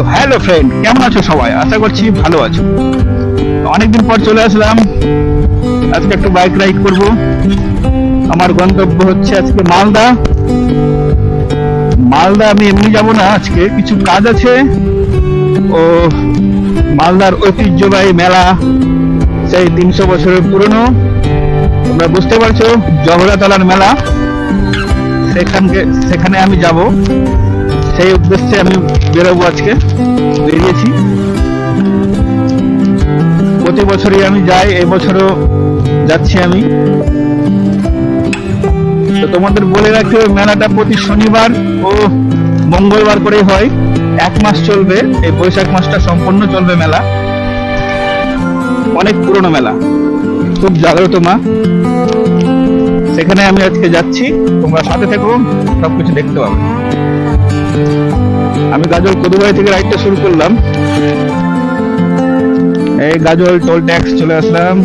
তো hello friend কেমন আছো সবাই? আশা করছি ভালো আছো। অনেকদিন পর চলে আসলাম। আজকে একটু বাইক রাইড করব। আমার গন্তব্য হচ্ছে আজকে মালদা। মালদা আমি এমনি যাব না, আজকে কিছু কাজ আছে। ও, মালদার ঐতিহ্যবাহী মেলা, সেই তিনশো বছরের পুরনো। তোমরা বুঝতে পারছ জগড়াতলার মেলা। সেখানকে সেখানে আমি যাব। সেই উদ্দেশ্যে আমি বেরোবো আজকে। বেরিয়েছি। প্রতি বছরই আমি যাই, এবছরও যাচ্ছি আমি। তো তোমাদের বলে রাখি, ওই মেলাটা প্রতি শনিবার ও মঙ্গলবার করে হয়। এক মাস চলবে, এই বৈশাখ মাসটা সম্পূর্ণ চলবে মেলা। অনেক পুরনো মেলা। খুব জাগ্রত মা। সেখানে আমি আজকে যাচ্ছি। তোমরা সাথে থেকো, সবকিছু দেখতে পাবে। আমি গাজল কদুবাড়ি থেকে রাইডটা শুরু করলাম। এই গাজল টোল ট্যাক্স চলে আসলাম।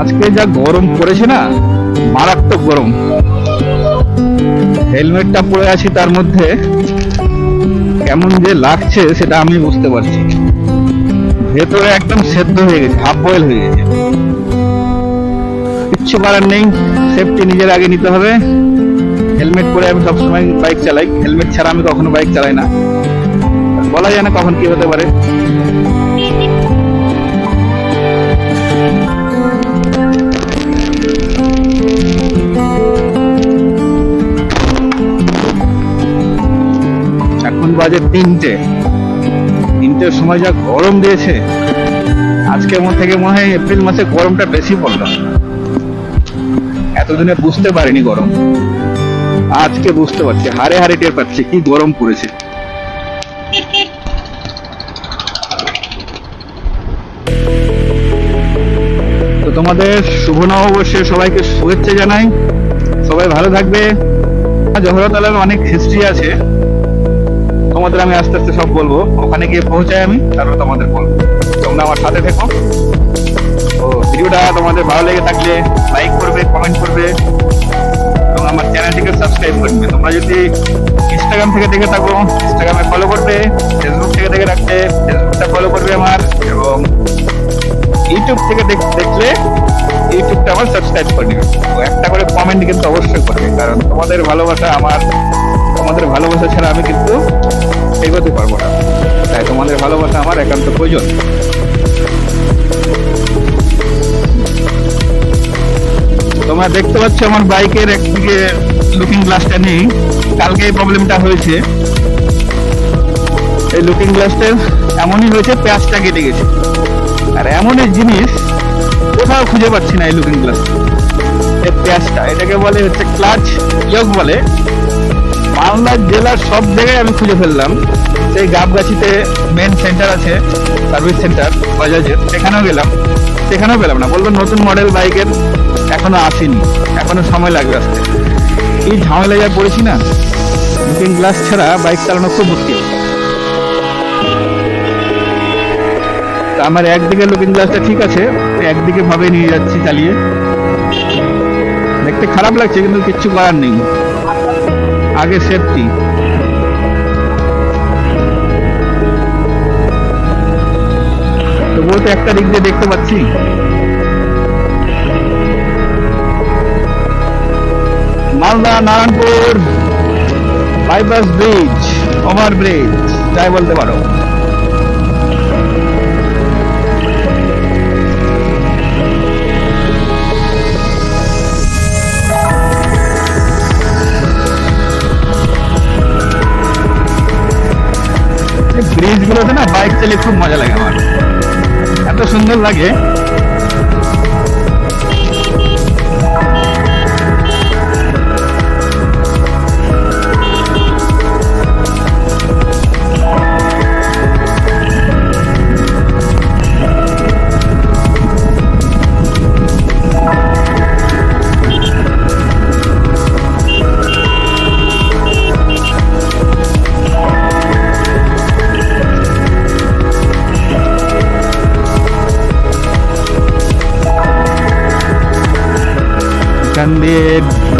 আজকে যা গরম পড়েছে না, মারাত্মক গরম। হেলমেটটা পরে আছি তার মধ্যে। কেমন যে লাগছে সেটা আমি বুঝতে পারছি ভেতরে একদম সেদ্ধ হয়ে গেছে, হাফ বয়েল হয়ে গেছে। কিচ্ছু করার নেই সেফটি নিজের আগে নিতে হবে। হেলমেট পরে আমি সবসময় বাইক চালাই। হেলমেট ছাড়া আমি কখনো বাইক চালাই না। বলা যায় না কখন কি হতে পারে। বাজে তিনটে। তিনটের সময় যা গরম দিয়েছে, আজকের মধ্যে থেকে মনে হয় এপ্রিল মাসে গরমটা বেশি পড়ল। এতদিনে বুঝতে পারিনি গরম। আজকে বুঝতে পারছি হারে হারে টের পাচ্ছি কি গরম পড়েছে। তো তোমাদের শুভ নববর্ষে সবাইকে শুভেচ্ছা জানাই। সবাই ভালো থাকবে। জহরতলার অনেক হিস্ট্রি আছে। তোমাদের আমি আস্তে আস্তে সব বলব। ওখানে গিয়ে পৌঁছাই আমি, তারপর তোমাদের বলব। তোমরা আমার সাথে থেকো। তো ভিডিওটা তোমাদের ভালো লেগে থাকলে লাইক করবে কমেন্ট করবে, এবং আমার চ্যানেলটিকে সাবস্ক্রাইব করবে। তোমরা যদি ইনস্টাগ্রাম থেকে দেখে থাকো ইনস্টাগ্রামে ফলো করবে ফেসবুক থেকে দেখে রাখবে ফেসবুকটা ফলো করবে আমার, এবং ইউটিউব থেকে দেখ- দেখলে ইউটিউবটা আমার সাবস্ক্রাইব করে নেবে। একটা করে কমেন্ট কিন্তু অবশ্যই করবে, কারণ তোমাদের ভালোবাসা আমার তোমাদের ভালোবাসা ছাড়া আমি কিন্তু এগোতে পারব না। তাই তোমাদের ভালোবাসা আমার একান্ত প্রয়োজন। তোমরা দেখতে পাচ্ছ আমার বাইকের একদিকে লুকিং গ্লাসটা নেই। কালকে এই প্রবলেমটা হয়েছে। এই লুকিং গ্লাসটার এমনই হয়েছে প্যাঁচটা কেটে গেছে। আর এমন এক জিনিস কোথাও খুঁজে পাচ্ছি না এই লুকিং গ্লাস এই প্যাঁচটা এটাকে বলে হচ্ছে ক্লাচ ইয়ক বলে। মালদা জেলার সব জায়গায় আমি খুঁজে ফেললাম। সেই গাবগাছিতে মেন সেন্টার আছে সার্ভিস সেন্টার বাজাজের। সেখানেও গেলাম। সেখানেও পেলাম না। বলল নতুন মডেল বাইকের এখনও আসেনি। এখনও সময় লাগবে আসতে। এই ঝামেলা যা পড়েছি না লুকিং গ্লাস ছাড়া বাইক চালানো খুব মুশকিল। আমার একদিকে লুকিং গ্লাসটা ঠিক আছে একদিকে ভাবে নিয়ে যাচ্ছি চালিয়ে। দেখতে খারাপ লাগছে, কিন্তু কিচ্ছু করার নেই। আগে সেফটি তবুও তো একটা দিক দিয়ে দেখতে পাচ্ছি। Malda, Narayanpur bypass bridge over bridge তাই বলতে পারো। ব্রিজ গুলোতে না বাইক চালিয়ে খুব মজা লাগে আমার। এত সুন্দর লাগে।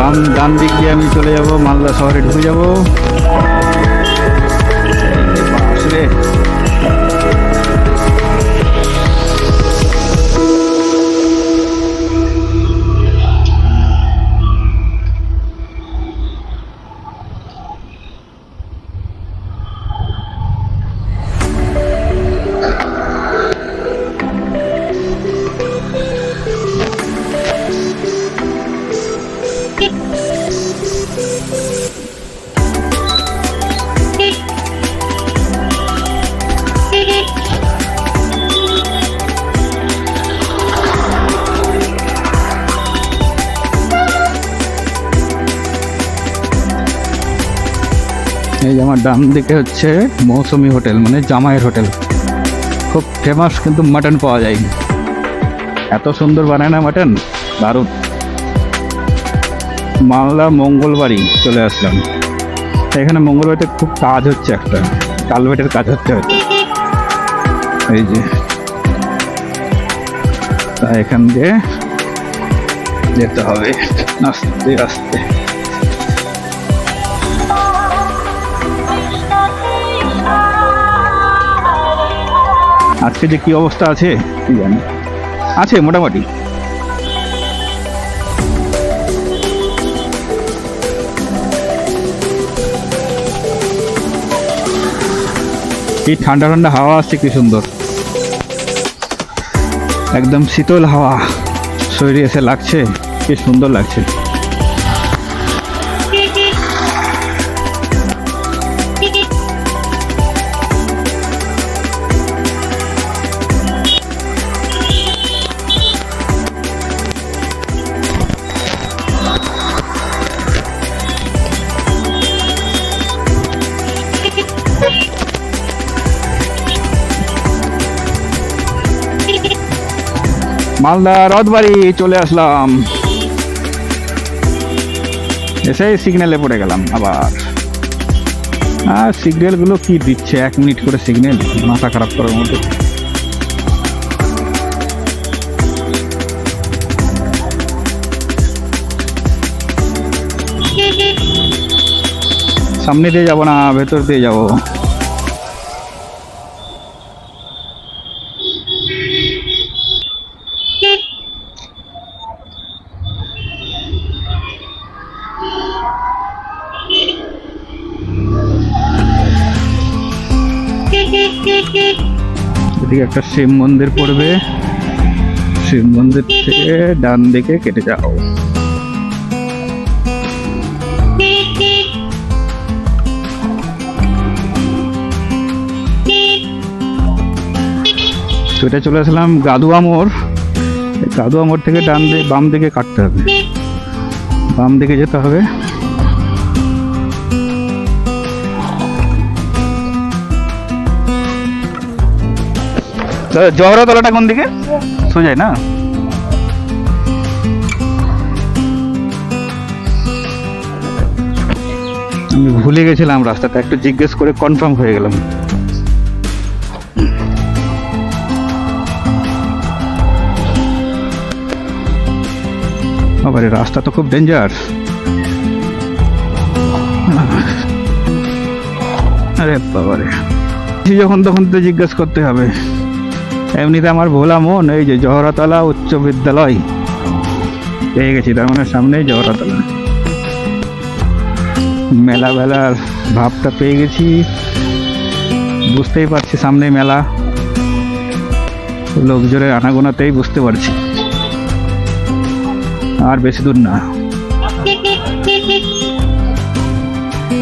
ডান ডান দিক দিয়ে আমি চলে যাব মালদা শহরে ঢুকে যাব। এই যে আমার ডান দিকে হচ্ছে মৌসুমি হোটেল মানে জামাইয়ের হোটেল। খুব ফেমাস কিন্তু মাটন পাওয়া যায়। এত সুন্দর বানায় না মাটন দারুণ। মালদা মঙ্গলবারই চলে আসলাম। এখানে মঙ্গলবারিতে খুব কাজ হচ্ছে একটা। কালভেটের কাজ হচ্ছে। হয়তো এই যে। তা এখান দিয়ে যেতে হবে। আস্তে আস্তে। আজকে যে কি অবস্থা আছে? কি জানি। আছে, মোটামুটি। এই ঠান্ডা ঠান্ডা হাওয়া আসছে, কি সুন্দর। একদম শীতল হাওয়া। শরীরে এসে লাগছে, কি সুন্দর লাগছে। মালদা রথবাড়ি চলে আসলাম। এসে সিগন্যালে পড়ে গেলাম, আবার। আর সিগন্যালগুলো কি দিচ্ছে? এক মিনিট করে সিগন্যাল মাথা খারাপ করার মতো। সামনে দিয়ে যাব না, ভেতর দিয়ে যাব। এদিকে একটা শিব মন্দির পড়বে। শিব মন্দির থেকে ডান দিকে কেটে যাও। তো এটা চলে আসলাম গাদুয়া মোড়। গাদুয়া মোড় থেকে ডান দিকে, বাম দিকে কাটতে হবে। বাম দিকে যেতে হবে। জহরা তলাটা কোন দিকে? সোজাই না? আমি ভুলে গেছিলাম রাস্তাটা, একটু জিজ্ঞেস করে কনফার্ম হয়ে গেলাম। বাবারে, রাস্তা তো খুব ডেঞ্জার আরে বাবারে, যখন তখন তো জিজ্ঞেস করতে হবে। এমনিতে আমার ভোলা মন, এই যে জহরতলা উচ্চ বিদ্যালয়। পেয়ে গেছি, তার মানে সামনেই জহরতলা। মেলা বেলার ভাবটা পেয়ে গেছি। বুঝতেই পারছি সামনে মেলা। লোকজনের আনাগোনাতেই বুঝতে পারছি। আর বেশি দূর না।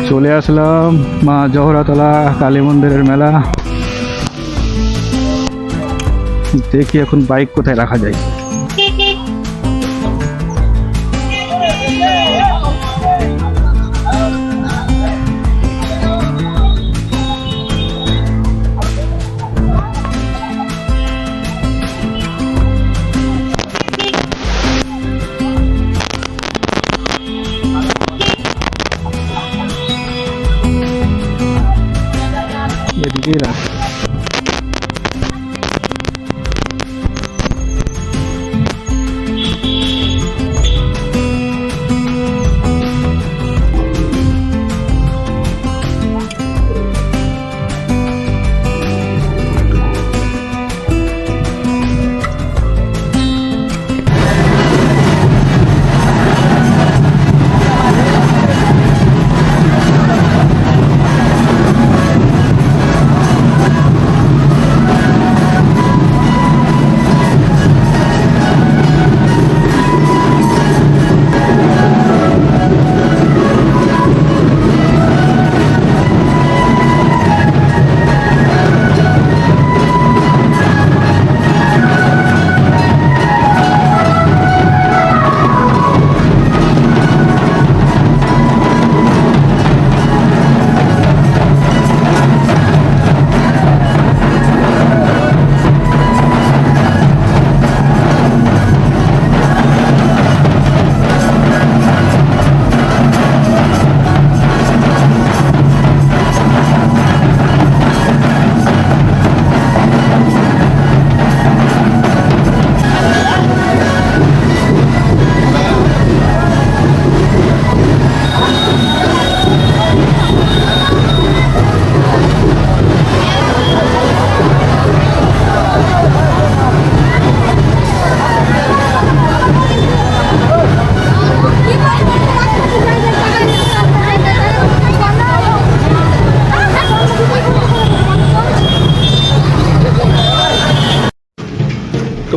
চলে আসলাম মা জহরাতলা, কালী মন্দিরের মেলা। দেখি এখন বাইক কোথায় রাখা যায়?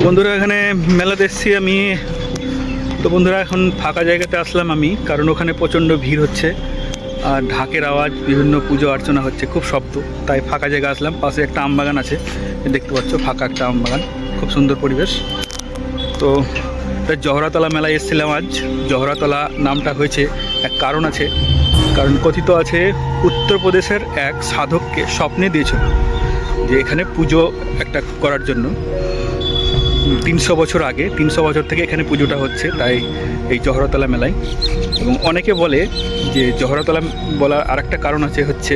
বন্ধুরা, এখানে মেলাতে এসেছি আমি। তো বন্ধুরা, এখন ফাঁকা জায়গাতে আসলাম আমি, কারণ ওখানে প্রচণ্ড ভিড় হচ্ছে। আর ঢাকের আওয়াজ, বিভিন্ন পুজো অর্চনা হচ্ছে, খুব শব্দ। তাই ফাঁকা জায়গা আসলাম, পাশে একটা আম বাগান আছে, দেখতে পাচ্ছ, ফাঁকা একটা আম বাগান, খুব সুন্দর পরিবেশ। তো জহরাতলা মেলায় এসেছিলাম আজ। জহরাতলা নামটা হয়েছে, এক কারণ আছে। কারণ কথিত আছে, উত্তরপ্রদেশের এক সাধককে স্বপ্নে দিয়েছিল যে এখানে পুজো একটা করার জন্য। তিনশো বছর আগে, তিনশো বছর থেকে এখানে পুজোটা হচ্ছে তাই এই জহরতলা মেলায়। এবং অনেকে বলে যে জহরতলা বলার আরেকটা কারণ আছে হচ্ছে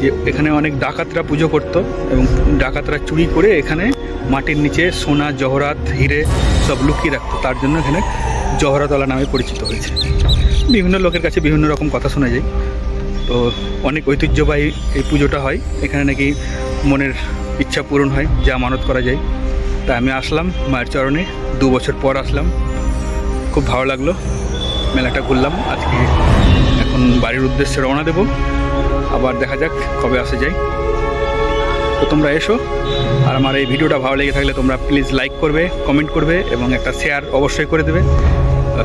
যে এখানে অনেক ডাকাতরা পুজো করতো এবং ডাকাতরা চুরি করে এখানে মাটির নিচে সোনা, জহরাত, হিরে সব লুকিয়ে রাখতো। তার জন্য এখানে জহরতলা নামে পরিচিত হয়েছে। বিভিন্ন লোকের কাছে বিভিন্ন রকম কথা শোনা যায়। তো অনেক ঐতিহ্যবাহী এই পুজোটা হয়। এখানে নাকি মনের ইচ্ছা পূরণ হয়, যা মানত করা যায়। তাই আমি আসলাম মায়ের চরণে। দু বছর পর আসলাম। খুব ভালো লাগল। মেলাটা ঘুরলাম। আজকে এখন বাড়ির উদ্দেশ্যে রওনা দেব। আবার দেখা যাক কবে আসে যাই তো তোমরা এসো। আর আমার এই ভিডিওটা ভালো লেগে থাকলে তোমরা প্লিজ লাইক করবে, কমেন্ট করবে এবং একটা শেয়ার অবশ্যই করে দেবে।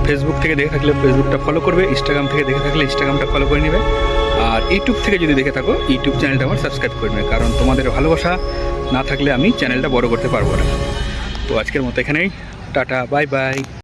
ফেসবুক থেকে দেখে থাকলে ফেসবুকটা ফলো করবে। ইনস্টাগ্রাম থেকে দেখে থাকলে ইনস্টাগ্রামটা ফলো করে নেবে। আর ইউটিউব থেকে যদি দেখে থাকো ইউটিউব চ্যানেলটা আমার সাবস্ক্রাইব করে নেবে। কারণ তোমাদের ভালোবাসা না থাকলে আমি চ্যানেলটা বড় করতে পারব না। তো আজকের মতো এখানেই। Tata bye bye